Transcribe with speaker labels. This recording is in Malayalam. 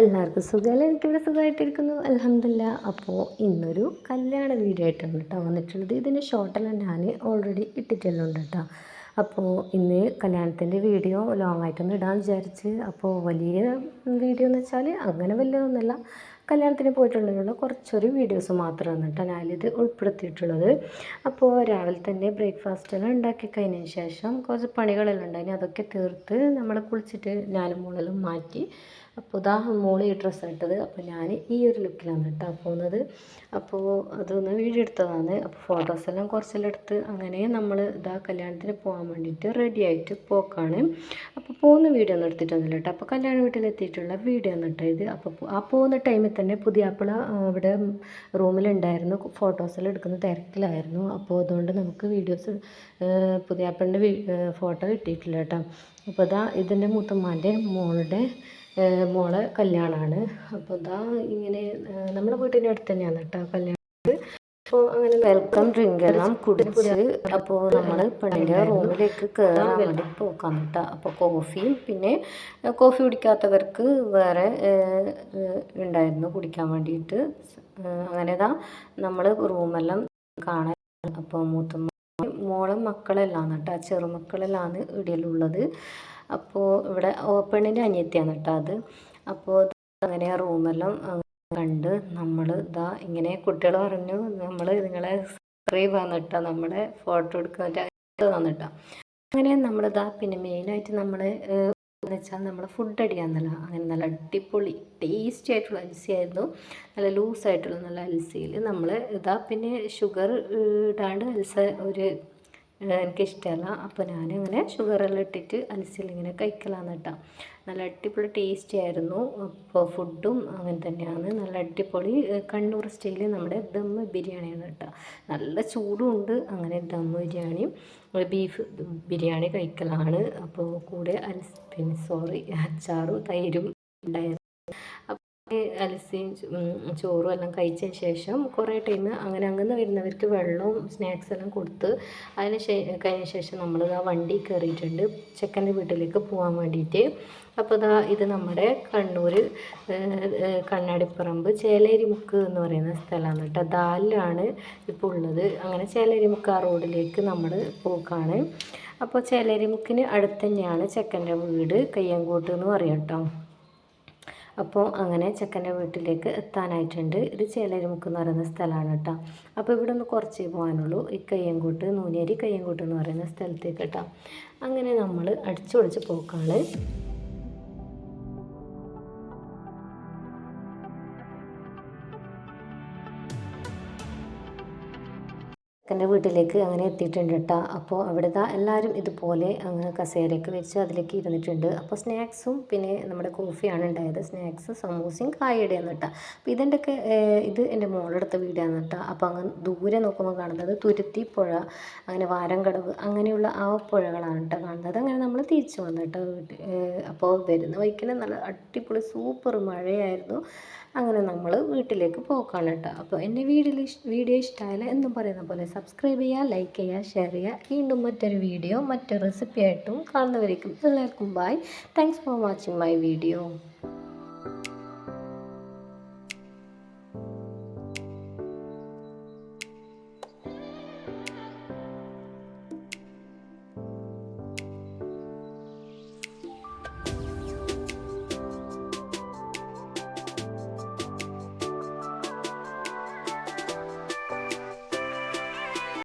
Speaker 1: എല്ലാവർക്കും സുഖമല്ല? എനിക്കിവിടെ സുഖമായിട്ടിരിക്കുന്നു. അലഹമില്ല അപ്പോൾ ഇന്നൊരു കല്യാണ വീഡിയോ ആയിട്ടാണ് കേട്ടോ വന്നിട്ടുള്ളത്. ഇതിന്റെ ഷോർട്ടെല്ലാം ഞാൻ ഓൾറെഡി ഇട്ടിട്ടെല്ലാം കേട്ടോ അപ്പോൾ ഇന്ന് കല്യാണത്തിന്റെ വീഡിയോ ലോങ് ആയിട്ടൊന്നും ഇടാൻ വിചാരിച്ച്. അപ്പോൾ വലിയ വീഡിയോ എന്ന് വെച്ചാൽ അങ്ങനെ വലിയതൊന്നുമല്ല. കല്യാണത്തിന് പോയിട്ടുള്ള കുറച്ചൊരു വീഡിയോസ് മാത്രമാണ് കേട്ടോ ഞാനിത് ഉൾപ്പെടുത്തിയിട്ടുള്ളത്. അപ്പോൾ രാവിലെ തന്നെ ബ്രേക്ക്ഫാസ്റ്റ് എല്ലാം ഉണ്ടാക്കി കഴിഞ്ഞതിന് ശേഷം കുറച്ച് പണികളെല്ലാം ഉണ്ടായിന്. അതൊക്കെ തീർത്ത് നമ്മൾ കുളിച്ചിട്ട് ഞാനും മോളെല്ലാം മാറ്റി. അപ്പോൾ ഇതാ മോൾ ഈ ഡ്രസ്സ് ഇട്ടത്. അപ്പോൾ ഞാൻ ഈ ഒരു ലുക്കിലാണ് കേട്ടോ പോകുന്നത്. അപ്പോൾ അതൊന്ന് വീഡിയോ എടുത്തതാണ്. അപ്പോൾ ഫോട്ടോസെല്ലാം കുറച്ചെല്ലാം എടുത്ത് അങ്ങനെ നമ്മൾ ഇതാ കല്യാണത്തിന് പോകാൻ വേണ്ടിയിട്ട് റെഡി ആയിട്ട് പോക്കാണ്. അപ്പോൾ പോകുന്ന വീഡിയോ ഒന്നും എടുത്തിട്ടൊന്നുമില്ല കേട്ടോ. അപ്പോൾ കല്യാണ വീട്ടിലെത്തിയിട്ടുള്ള വീഡിയോ ഒന്നും കേട്ടോ ഇത്. അപ്പോൾ ആ പോകുന്ന ടൈമിൽ തന്നെ പുതിയ അവിടെ റൂമിലുണ്ടായിരുന്നു. ഫോട്ടോസെല്ലാം എടുക്കുന്ന തിരക്കിലായിരുന്നു. അപ്പോൾ അതുകൊണ്ട് നമുക്ക് വീഡിയോസ് പുതിയ ആപ്പിളിന്റെ ഫോട്ടോ കിട്ടിയിട്ടില്ല കേട്ടോ. അപ്പോൾ ഇതാ ഇതിന്റെ മൂത്തമ്മാന്റെ മോളുടെ മോളെ കല്യാണമാണ് അപ്പോൾ ഇതാ ഇങ്ങനെ നമ്മുടെ വീട്ടിന്റെ അടുത്ത് തന്നെയാണ് കേട്ടോ കല്യാണം. അപ്പോൾ അങ്ങനെ വെൽക്കം ഡ്രിങ്ക് എല്ലാം കുടിച്ച് അപ്പോൾ നമ്മൾ പെണ്ണിന്റെ റൂമിലേക്ക് കയറാൻ വേണ്ടി പോക്കാൻ കേട്ടോ. അപ്പോൾ കോഫിയും പിന്നെ കോഫി കുടിക്കാത്തവർക്ക് വേറെ ഉണ്ടായിരുന്നു കുടിക്കാൻ വേണ്ടിയിട്ട്. അങ്ങനെ ഇതാ നമ്മൾ റൂമെല്ലാം കാണാൻ അപ്പോൾ മൂത്തമ്മ മോളെ മക്കളെല്ലാം കേട്ടോ. ചെറുമക്കളെല്ലാം ഇടയിലുള്ളത്. അപ്പോൾ ഇവിടെ പെണ്ണിന്റെ അനിയത്തിയാണ് കേട്ടോ അത്. അപ്പോൾ അങ്ങനെ റൂമെല്ലാം കണ്ട് നമ്മൾ ഇതാ ഇങ്ങനെ കുട്ടികൾ പറഞ്ഞു നമ്മൾ നിങ്ങളെ സബ്സ്ക്രൈബ് വന്നിട്ടാ നമ്മളെ ഫോട്ടോ എടുക്കാൻ വന്നിട്ടാ. അങ്ങനെ നമ്മളിതാ പിന്നെ മെയിനായിട്ട് നമ്മൾ എന്ന് വെച്ചാൽ നമ്മൾ ഫുഡ് അടിയാന്നല്ല അങ്ങനെ നല്ല അടിപൊളി ടേസ്റ്റി ആയിട്ടുള്ള അൽസി ആയിരുന്നു. നല്ല ലൂസായിട്ടുള്ള നല്ല അൽസിയിൽ നമ്മൾ ഇതാ പിന്നെ ഷുഗർ ഇടാണ്ട് അൽസ ഒരു എനിക്കിഷ്ടമല്ല അപ്പോൾ ഞാനിങ്ങനെ ഷുഗറെല്ലാം ഇട്ടിട്ട് അൽസിൽ ഇങ്ങനെ കഴിക്കലാന്ന് കേട്ടോ. നല്ല അടിപൊളി ടേസ്റ്റി ആയിരുന്നു. അപ്പോൾ ഫുഡും അങ്ങനെ തന്നെയാണ്. നല്ല അടിപൊളി കണ്ണൂർ സ്റ്റൈലിൽ നമ്മുടെ ദം ബിരിയാണിയാണ് കേട്ടോ. നല്ല ചൂടും ഉണ്ട് അങ്ങനെ ദം ബിരിയാണിയും ബീഫ് ബിരിയാണി കഴിക്കലാണ്. അപ്പോൾ കൂടെ അൽസ് പിന്നെ സോറി അച്ചാറും തൈരും ഉണ്ടായിരുന്നു. അലസിയും ചോറും എല്ലാം കഴിച്ചതിന് ശേഷം കുറേ ടൈം അങ്ങനെ അങ്ങനെ വരുന്നവർക്ക് വെള്ളവും സ്നാക്സ് എല്ലാം കൊടുത്ത് അതിന് കഴിഞ്ഞ ശേഷം നമ്മൾ ആ വണ്ടി കയറിയിട്ടുണ്ട്. ചെക്കന്റെ വീട്ടിലേക്ക് പോകാൻ വേണ്ടിയിട്ട്. അപ്പോൾ ഇതാ ഇത് നമ്മുടെ കണ്ണൂർ കണ്ണാടിപ്പറമ്പ് ചേലേരിമുക്ക് എന്ന് പറയുന്ന സ്ഥലമാണ് കേട്ടോ. ദാലിലാണ് ഇപ്പോൾ ഉള്ളത്. അങ്ങനെ ചേലേരിമുക്ക് ആ റോഡിലേക്ക് നമ്മൾ പോക്കാണ് അപ്പോൾ ചേലേരിമുക്കിന് അടുത്ത് തന്നെയാണ് ചെക്കന്റെ വീട് കയ്യങ്കോട്ട് എന്ന് പറയാം കേട്ടോ. അപ്പോൾ അങ്ങനെ ചെക്കന്റെ വീട്ടിലേക്ക് എത്താനായിട്ടുണ്ട്. ഇത് ചേലരിമുക്ക് എന്ന് പറയുന്ന സ്ഥലമാണ് കേട്ടോ. അപ്പോൾ ഇവിടെ ഒന്ന് കുറച്ചേ പോകാനുള്ളൂ. ഈ കയ്യങ്കോട്ട് നൂനേരി കയ്യങ്കോട്ട് എന്ന് പറയുന്ന സ്ഥലത്തേക്ക് കേട്ടോ. അങ്ങനെ നമ്മൾ അടിച്ചു പൊളിച്ച് പോക്കാണ്. ചെക്കന്റെ വീട്ടിലേക്ക് അങ്ങനെ എത്തിയിട്ടുണ്ട് കേട്ടോ അപ്പോൾ അവിടുത്തെ എല്ലാവരും ഇതുപോലെ അങ്ങനെ കസേരയൊക്കെ വെച്ച് അതിലേക്ക് ഇരുന്നിട്ടുണ്ട്. അപ്പോൾ സ്നാക്സും പിന്നെ നമ്മുടെ കോഫിയാണ് ഉണ്ടായത്. സ്നാക്സ് സമൂസയും കായയുടെയാണ് കേട്ടോ അപ്പോൾ ഇതിന്റെയൊക്കെ ഇത് എന്റെ മോളെടുത്ത വീടാണ് കേട്ടോ അപ്പോൾ അങ്ങനെ ദൂരെ നോക്കുമ്പോൾ കാണുന്നത് തുരുത്തി പുഴ അങ്ങനെ വാരംകടവ് അങ്ങനെയുള്ള ആ പുഴകളാണ് കേട്ടോ കാണുന്നത്. അങ്ങനെ നമ്മൾ തിരിച്ചു വന്നു കേട്ടോ അപ്പോൾ വരുന്ന വഴിക്കിന് നല്ല അടിപൊളി സൂപ്പർ മഴയായിരുന്നു. അങ്ങനെ നമ്മൾ വീട്ടിലേക്ക് പോക്കാണ് കേട്ടോ അപ്പോൾ എന്റെ വീടിൽ വീഡിയോ ഇഷ്ടമായാലും എന്നും പറയുന്ന പോലെ സബ്സ്ക്രൈബ് ചെയ്യുക ലൈക്ക് ചെയ്യുക ഷെയർ ചെയ്യുക. വീണ്ടും മറ്റൊരു വീഡിയോ മറ്റൊരു റെസിപ്പി ആയിട്ടും കാണുന്നവരേക്കും എല്ലാവർക്കും bye thanks for watching my video